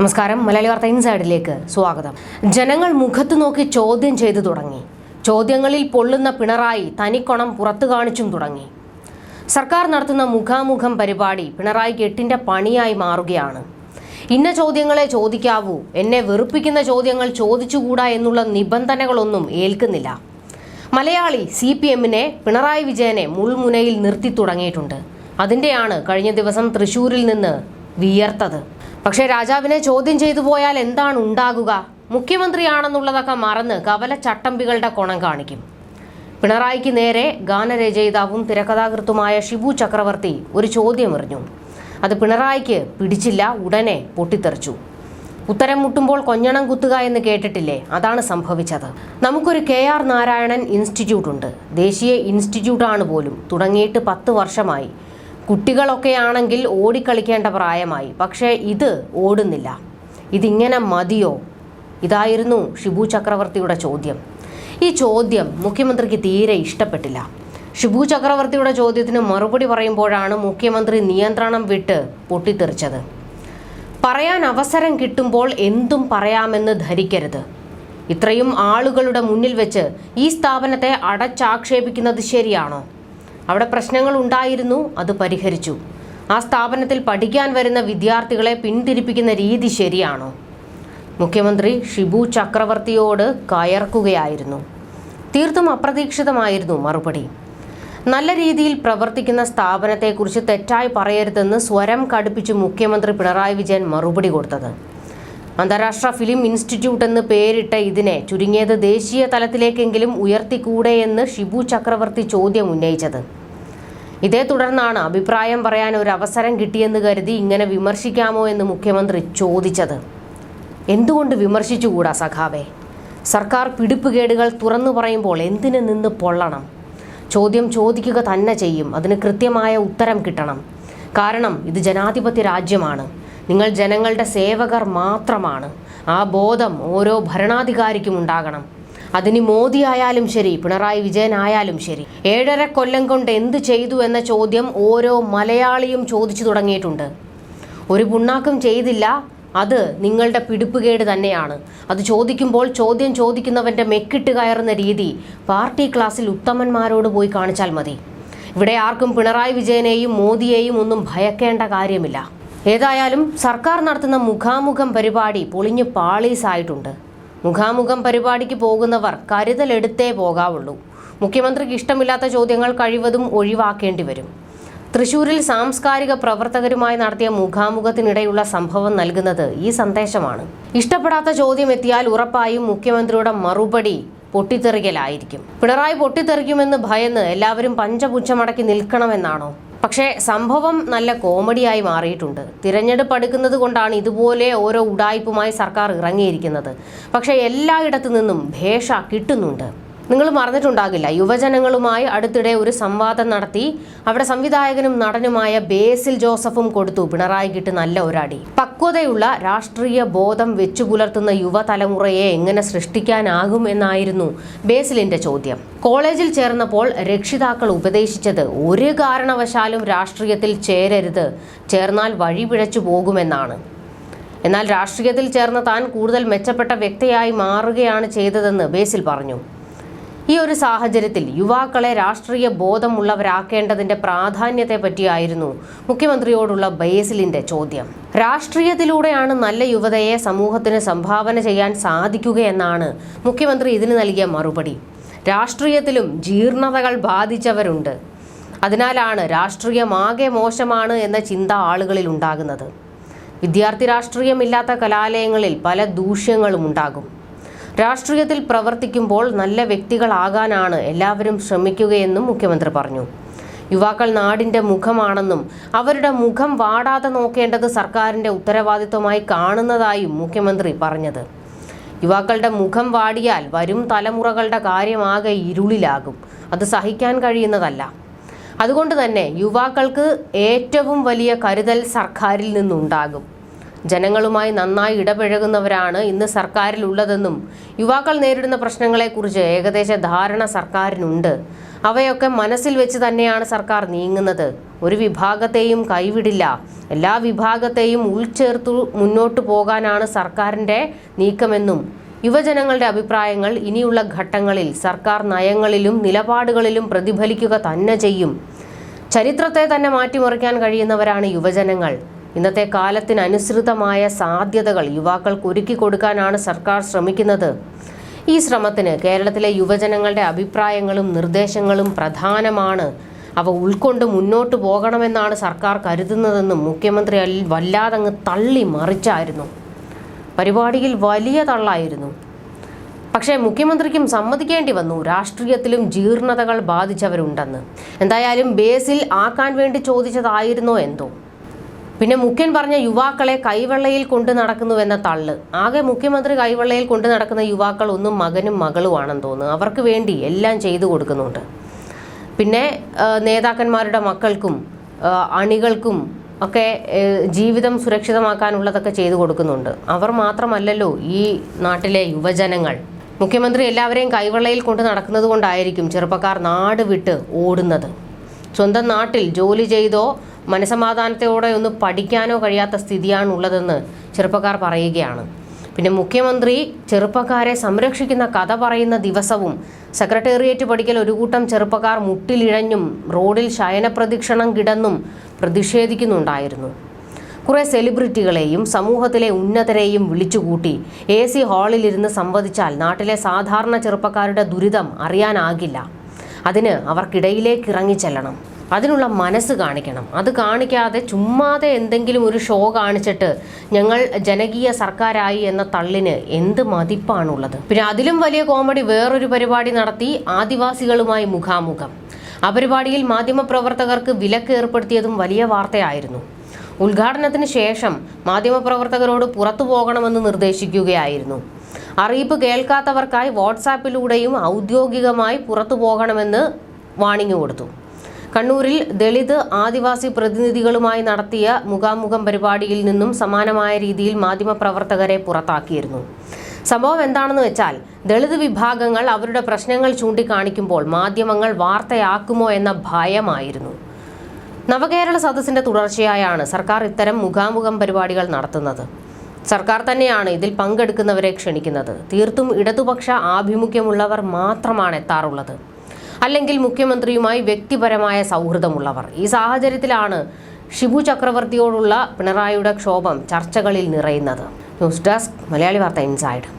നമസ്കാരം. മലയാളി വാർത്ത ഇൻസൈഡിലേക്ക് സ്വാഗതം. ജനങ്ങൾ മുഖത്ത് നോക്കി ചോദ്യം ചെയ്തു തുടങ്ങി. ചോദ്യങ്ങളിൽ പൊള്ളുന്ന പിണറായി തനിക്കൊണം പുറത്തു കാണിച്ചും തുടങ്ങി. സർക്കാർ നടത്തുന്ന മുഖാമുഖം പരിപാടി പിണറായി എട്ടിന്റെ പണിയായി മാറുകയാണ്. ഇന്ന ചോദ്യങ്ങളെ ചോദിക്കാവൂ. എന്നെ വെറുപ്പിക്കുന്ന ചോദ്യങ്ങൾ ചോദിച്ചുകൂടാ എന്നുള്ള നിബന്ധനകളൊന്നും ഏൽക്കുന്നില്ല. മലയാളി സി പി എമ്മിനെ പിണറായി വിജയനെ മുൾമുനയിൽ നിർത്തി തുടങ്ങിയിട്ടുണ്ട്. അതിന്റെയാണ് കഴിഞ്ഞ ദിവസം തൃശൂരിൽ നിന്ന് വിയർത്തത്. പക്ഷേ രാജാവിനെ ചോദ്യം ചെയ്തു പോയാൽ എന്താണ് ഉണ്ടാകുക? മുഖ്യമന്ത്രിയാണെന്നുള്ളതൊക്കെ മറന്ന് കവല ചട്ടമ്പികളുടെ കൊണം കാണിക്കും. പിണറായിക്ക് നേരെ ഗാനരചയിതാവും തിരക്കഥാകൃത്തുമായ ഷിബു ചക്രവർത്തി ഒരു ചോദ്യം എറിഞ്ഞു അത് പിണറായിക്ക് പിടിച്ചില്ല ഉടനെ പൊട്ടിത്തെറിച്ചു. ഉത്തരം മുട്ടുമ്പോൾ കൊഞ്ഞണം കുത്തുക എന്ന് കേട്ടിട്ടില്ലേ? അതാണ് സംഭവിച്ചത്. നമുക്കൊരു കെ ആർ നാരായണൻ ഇൻസ്റ്റിറ്റ്യൂട്ട് ഉണ്ട് ദേശീയ ഇൻസ്റ്റിറ്റ്യൂട്ടാണ് പോലും. തുടങ്ങിയിട്ട് പത്ത് വർഷമായി. കുട്ടികളൊക്കെയാണെങ്കിൽ ഓടിക്കളിക്കേണ്ട പ്രായമായി. പക്ഷേ ഇത് ഓടുന്നില്ല. ഇതിങ്ങനെ മതിയോ? ഇതായിരുന്നു ഷിബു ചക്രവർത്തിയുടെ ചോദ്യം. ഈ ചോദ്യം മുഖ്യമന്ത്രിക്ക് തീരെ ഇഷ്ടപ്പെട്ടില്ല. ഷിബു ചക്രവർത്തിയുടെ ചോദ്യത്തിന് മറുപടി പറയുമ്പോഴാണ് മുഖ്യമന്ത്രി നിയന്ത്രണം വിട്ട് പൊട്ടിത്തെറിച്ചത്. പറയാൻ അവസരം കിട്ടുമ്പോൾ എന്തും പറയാമെന്ന് ധരിക്കരുത്. ഇത്രയും ആളുകളുടെ മുന്നിൽ വെച്ച് ഈ സ്ഥാപനത്തെ അടച്ചാക്ഷേപിക്കുന്നത് ശരിയാണോ? അവിടെ പ്രശ്നങ്ങൾ ഉണ്ടായിരുന്നു അത് പരിഹരിച്ചു. ആ സ്ഥാപനത്തിൽ പഠിക്കാൻ വരുന്ന വിദ്യാർത്ഥികളെ പിന്തിരിപ്പിക്കുന്ന രീതി ശരിയാണോ? മുഖ്യമന്ത്രി ഷിബു ചക്രവർത്തിയോട് കയർക്കുകയായിരുന്നു. തീർത്തും അപ്രതീക്ഷിതമായിരുന്നു മറുപടി. നല്ല രീതിയിൽ പ്രവർത്തിക്കുന്ന സ്ഥാപനത്തെക്കുറിച്ച് തെറ്റായി പറയരുതെന്ന് സ്വരം കടുപ്പിച്ച് മുഖ്യമന്ത്രി പിണറായി വിജയൻ മറുപടി കൊടുത്തത്. അന്താരാഷ്ട്ര ഫിലിം ഇൻസ്റ്റിറ്റ്യൂട്ട് എന്ന് പേരിട്ട ഇതിനെ ചുരുങ്ങിയത് ദേശീയ തലത്തിലേക്കെങ്കിലും ഉയർത്തിക്കൂടെ എന്ന് ഷിബു ചക്രവർത്തി ചോദ്യം ഉന്നയിച്ചത്. ഇതേ തുടർന്നാണ് അഭിപ്രായം പറയാൻ ഒരു അവസരം കിട്ടിയെന്ന് കരുതി ഇങ്ങനെ വിമർശിക്കാമോ എന്ന് മുഖ്യമന്ത്രി ചോദിച്ചത്. എന്തുകൊണ്ട് വിമർശിച്ചുകൂടാ സഖാവേ? സർക്കാർ പിടിപ്പുകേടുകൾ തുറന്നു പറയുമ്പോൾ എന്തിനു നിന്ന് പൊള്ളണം? ചോദ്യം ചോദിക്കുക തന്നെ ചെയ്യും. അതിന് കൃത്യമായ ഉത്തരം കിട്ടണം. കാരണം ഇത് ജനാധിപത്യ രാജ്യമാണ്. നിങ്ങൾ ജനങ്ങളുടെ സേവകർ മാത്രമാണ്. ആ ബോധം ഓരോ ഭരണാധികാരിക്കും ഉണ്ടാകണം. അതിന് മോദി ആയാലും ശരി പിണറായി വിജയൻ ആയാലും ശരി. ഏഴര കൊല്ലം കൊണ്ട് എന്ത് ചെയ്തു എന്ന ചോദ്യം ഓരോ മലയാളിയും ചോദിച്ചു തുടങ്ങിയിട്ടുണ്ട്. ഒരു പുണ്ണാക്കും ചെയ്തില്ല അത് നിങ്ങളുടെ പിടിപ്പുകേട് തന്നെയാണ്. അത് ചോദിക്കുമ്പോൾ ചോദ്യം ചോദിക്കുന്നവന്റെ മെക്കിട്ട് കയറുന്ന രീതി പാർട്ടി ക്ലാസ്സിൽ ഉത്തമന്മാരോട് പോയി കാണിച്ചാൽ മതി. ഇവിടെ ആർക്കും പിണറായി വിജയനെയും മോദിയെയും ഒന്നും ഭയക്കേണ്ട കാര്യമില്ല. ഏതായാലും സർക്കാർ നടത്തുന്ന മുഖാമുഖം പരിപാടി പൊളിഞ്ഞ് പാളീസായിട്ടുണ്ട്. മുഖാമുഖം പരിപാടിക്ക് പോകുന്നവർ കരുതലെടുത്തേ പോകാവുള്ളൂ. മുഖ്യമന്ത്രിക്ക് ഇഷ്ടമില്ലാത്ത ചോദ്യങ്ങൾ കഴിവതും ഒഴിവാക്കേണ്ടി വരും. തൃശൂരിൽ സാംസ്കാരിക പ്രവർത്തകരുമായി നടത്തിയ മുഖാമുഖത്തിനിടെയുള്ള സംഭവം നൽകുന്നത് ഈ സന്ദേശമാണ്. ഇഷ്ടപ്പെടാത്ത ചോദ്യം എത്തിയാൽ ഉറപ്പായും മുഖ്യമന്ത്രിയുടെ മറുപടി പൊട്ടിത്തെറിക്കലായിരിക്കും. പിണറായി പൊട്ടിത്തെറിക്കുമെന്ന് ഭയന്ന് എല്ലാവരും പഞ്ചപുച്ഛമടക്കി നിൽക്കണമെന്നാണോ? പക്ഷേ സംഭവം നല്ല കോമഡിയായി മാറിയിട്ടുണ്ട്. തിരഞ്ഞെടുപ്പ് അടുക്കുന്നത് കൊണ്ടാണ് ഇതുപോലെ ഓരോ ഉടായ്പുമായി സർക്കാർ ഇറങ്ങിയിരിക്കുന്നത്. പക്ഷേ എല്ലായിടത്തു നിന്നും ഭേഷ കിട്ടുന്നുണ്ട്. നിങ്ങൾ മറന്നിട്ടുണ്ടാകില്ല. യുവജനങ്ങളുമായി അടുത്തിടെ ഒരു സംവാദം നടത്തി. അവിടെ സംവിധായകനും നടനുമായ ബേസിൽ ജോസഫും കൊടുത്തു. പിണറായിക്കിട്ട് നല്ല ഒരടി. പക്വതയുള്ള രാഷ്ട്രീയ ബോധം വെച്ചു പുലർത്തുന്ന യുവതലമുറയെ എങ്ങനെ സൃഷ്ടിക്കാനാകും എന്നായിരുന്നു ബേസിലിന്റെ ചോദ്യം. കോളേജിൽ ചേർന്നപ്പോൾ രക്ഷിതാക്കൾ ഉപദേശിച്ചത് ഒരു കാരണവശാലും രാഷ്ട്രീയത്തിൽ ചേരരുത്. ചേർന്നാൽ വഴി പിഴച്ചു പോകുമെന്നാണ്. എന്നാൽ രാഷ്ട്രീയത്തിൽ ചേർന്ന താൻ കൂടുതൽ മെച്ചപ്പെട്ട വ്യക്തിയായി മാറുകയാണ് ചെയ്തതെന്ന് ബേസിൽ പറഞ്ഞു. ഈ ഒരു സാഹചര്യത്തിൽ യുവാക്കളെ രാഷ്ട്രീയ ബോധമുള്ളവരാക്കേണ്ടതിന്റെ പ്രാധാന്യത്തെ പറ്റിയായിരുന്നു മുഖ്യമന്ത്രിയോടുള്ള ബേസിലിന്റെ ചോദ്യം. രാഷ്ട്രീയത്തിലൂടെയാണ് നല്ല യുവതയെ സമൂഹത്തിന് സംഭാവന ചെയ്യാൻ സാധിക്കുകയെന്നാണ് മുഖ്യമന്ത്രി ഇതിന് നൽകിയ മറുപടി. രാഷ്ട്രീയത്തിലും ജീർണതകൾ ബാധിച്ചവരുണ്ട്. അതിനാലാണ് രാഷ്ട്രീയമാകെ മോശമാണ് എന്ന ചിന്ത ആളുകളിൽ ഉണ്ടാകുന്നത്. വിദ്യാർത്ഥി രാഷ്ട്രീയമില്ലാത്ത കലാലയങ്ങളിൽ പല ദൂഷ്യങ്ങളും ഉണ്ടാകും. രാഷ്ട്രീയത്തിൽ പ്രവർത്തിക്കുമ്പോൾ നല്ല വ്യക്തികളാകാനാണ് എല്ലാവരും ശ്രമിക്കുകയെന്നും മുഖ്യമന്ത്രി പറഞ്ഞു. യുവാക്കൾ നാടിന്റെ മുഖമാണെന്നും അവരുടെ മുഖം വാടാതെ നോക്കേണ്ടത് സർക്കാരിന്റെ ഉത്തരവാദിത്വമായി കാണുന്നതായും മുഖ്യമന്ത്രി പറഞ്ഞത്. യുവാക്കളുടെ മുഖം വാടിയാൽ വരും തലമുറകളുടെ കാര്യമാകെ ഇരുളിലാകും. അത് സഹിക്കാൻ കഴിയുന്നതല്ല. അതുകൊണ്ട് തന്നെ യുവാക്കൾക്ക് ഏറ്റവും വലിയ കരുതൽ സർക്കാരിൽ നിന്നുണ്ടാകും. ജനങ്ങളുമായി നന്നായി ഇടപഴകുന്നവരാണ് ഇന്ന് സർക്കാരിലുള്ളതെന്നും യുവാക്കൾ നേരിടുന്ന പ്രശ്നങ്ങളെക്കുറിച്ച് ഏകദേശ ധാരണ സർക്കാരിനുണ്ട്. അവയൊക്കെ മനസ്സിൽ വെച്ച് തന്നെയാണ് സർക്കാർ നീങ്ങുന്നത്. ഒരു വിഭാഗത്തെയും കൈവിടില്ല. എല്ലാ വിഭാഗത്തെയും ഉൾച്ചേർത്തു മുന്നോട്ടു പോകാനാണ് സർക്കാരിന്റെ നീക്കമെന്നും യുവജനങ്ങളുടെ അഭിപ്രായങ്ങൾ ഇനിയുള്ള ഘട്ടങ്ങളിൽ സർക്കാർ നയങ്ങളിലും നിലപാടുകളിലും പ്രതിഫലിക്കുക തന്നെ ചെയ്യും. ചരിത്രത്തെ തന്നെ മാറ്റിമറിക്കാൻ കഴിയുന്നവരാണ് യുവജനങ്ങൾ. ഇന്നത്തെ കാലത്തിനനുസൃതമായ സാധ്യതകൾ യുവാക്കൾക്ക് ഒരുക്കി കൊടുക്കാനാണ് സർക്കാർ ശ്രമിക്കുന്നത്. ഈ ശ്രമത്തിന് കേരളത്തിലെ യുവജനങ്ങളുടെ അഭിപ്രായങ്ങളും നിർദ്ദേശങ്ങളും പ്രധാനമാണ്. അവ ഉൾക്കൊണ്ട് മുന്നോട്ട് പോകണമെന്നാണ് സർക്കാർ കരുതുന്നതെന്നും മുഖ്യമന്ത്രി വല്ലാതങ്ങ് തള്ളി മറിച്ചായിരുന്നു. പരിപാടിയിൽ വലിയ തള്ളായിരുന്നു. പക്ഷേ മുഖ്യമന്ത്രിക്കും സമ്മതിക്കേണ്ടി വന്നു. രാഷ്ട്രീയത്തിലും ജീർണതകൾ ബാധിച്ചവരുണ്ടെന്ന്. എന്തായാലും ബേസിൽ ആക്കാൻ വേണ്ടി ചോദിച്ചതായിരുന്നോ എന്തോ? പിന്നെ മുഖ്യൻ പറഞ്ഞ യുവാക്കളെ കൈവെള്ളയിൽ കൊണ്ട് നടക്കുന്നുവെന്ന തള്ള്. ആകെ മുഖ്യമന്ത്രി കൈവെള്ളയിൽ കൊണ്ടു നടക്കുന്ന യുവാക്കൾ ഒന്നും മകനും മകളുമാണെന്ന് തോന്നുന്നു. അവർക്ക് വേണ്ടി എല്ലാം ചെയ്തു കൊടുക്കുന്നുണ്ട്. പിന്നെ നേതാക്കന്മാരുടെ മക്കൾക്കും അണികൾക്കും ഒക്കെ ജീവിതം സുരക്ഷിതമാക്കാനുള്ളതൊക്കെ ചെയ്തു കൊടുക്കുന്നുണ്ട്. അവർ മാത്രമല്ലല്ലോ ഈ നാട്ടിലെ യുവജനങ്ങൾ. മുഖ്യമന്ത്രി എല്ലാവരെയും കൈവെള്ളയിൽ കൊണ്ട് നടക്കുന്നത് കൊണ്ടായിരിക്കും ചെറുപ്പക്കാർ നാട് വിട്ട് ഓടുന്നത്. സ്വന്തം നാട്ടിൽ ജോലി ചെയ്തോ മനസമാധാനത്തോടെ ഒന്ന് പഠിക്കാനോ കഴിയാത്ത സ്ഥിതിയാണ് ഉള്ളതെന്ന് ചെറുപ്പക്കാർ പറയുകയാണ്. പിന്നെ മുഖ്യമന്ത്രി ചെറുപ്പക്കാരെ സംരക്ഷിക്കുന്ന കഥ പറയുന്ന ദിവസവും സെക്രട്ടേറിയറ്റ് പഠിക്കൽ ഒരു കൂട്ടം ചെറുപ്പക്കാർ മുട്ടിലിഴഞ്ഞും റോഡിൽ ശയനപ്രദക്ഷിണം കിടന്നും പ്രതിഷേധിക്കുന്നുണ്ടായിരുന്നു. കുറേ സെലിബ്രിറ്റികളെയും സമൂഹത്തിലെ ഉന്നതരെയും വിളിച്ചുകൂട്ടി എ സി ഹാളിലിരുന്ന് സംവദിച്ചാൽ നാട്ടിലെ സാധാരണ ചെറുപ്പക്കാരുടെ ദുരിതം അറിയാനാകില്ല. അതിന് അവർക്കിടയിലേക്ക് ഇറങ്ങിച്ചെല്ലണം. അതിനുള്ള മനസ്സ് കാണിക്കണം. അത് കാണിക്കാതെ ചുമ്മാതെ എന്തെങ്കിലും ഒരു ഷോ കാണിച്ചിട്ട് ഞങ്ങൾ ജനകീയ സർക്കാരായി എന്ന തള്ളിന് എന്ത് മതിപ്പാണുള്ളത്? പിന്നെ അതിലും വലിയ കോമഡി വേറൊരു പരിപാടി നടത്തി ആദിവാസികളുമായി മുഖാമുഖം. ആ പരിപാടിയിൽ മാധ്യമപ്രവർത്തകർക്ക് വിലക്ക് ഏർപ്പെടുത്തിയതും വലിയ വാർത്തയായിരുന്നു. ഉദ്ഘാടനത്തിന് ശേഷം മാധ്യമപ്രവർത്തകരോട് പുറത്തു പോകണമെന്ന് നിർദ്ദേശിക്കുകയായിരുന്നു. അറിയിപ്പ് കേൾക്കാത്തവർക്കായി വാട്സാപ്പിലൂടെയും ഔദ്യോഗികമായി പുറത്തു പോകണമെന്ന് വാണിംഗ് കൊടുത്തു. കണ്ണൂരിൽ ദളിത് ആദിവാസി പ്രതിനിധികളുമായി നടത്തിയ മുഖാമുഖം പരിപാടിയിൽ നിന്നും സമാനമായ രീതിയിൽ മാധ്യമപ്രവർത്തകരെ പുറത്താക്കിയിരുന്നു. സംഭവം എന്താണെന്ന് വെച്ചാൽ ദളിത് വിഭാഗങ്ങൾ അവരുടെ പ്രശ്നങ്ങൾ ചൂണ്ടിക്കാണിക്കുമ്പോൾ മാധ്യമങ്ങൾ വാർത്തയാക്കുമോ എന്ന ഭയമായിരുന്നു. നവകേരള സദസ്സിന്റെ തുടർച്ചയായാണ് സർക്കാർ ഇത്തരം മുഖാമുഖം പരിപാടികൾ നടത്തുന്നത്. സർക്കാർ തന്നെയാണ് ഇതിൽ പങ്കെടുക്കുന്നവരെ ക്ഷണിക്കുന്നത്. തീർത്തും ഇടതുപക്ഷ ആഭിമുഖ്യമുള്ളവർ മാത്രമാണ് എത്താറുള്ളത്. അല്ലെങ്കിൽ മുഖ്യമന്ത്രിയുമായി വ്യക്തിപരമായ സൗഹൃദമുള്ളവർ. ഈ സാഹചര്യത്തിലാണ് ഷിബു ചക്രവർത്തിയോടുള്ള പിണറായിയുടെ ക്ഷോഭം ചർച്ചകളിൽ നിറയുന്നത്. ന്യൂസ് ഡെസ്ക് മലയാളി വാർത്ത ഇൻസൈഡ്.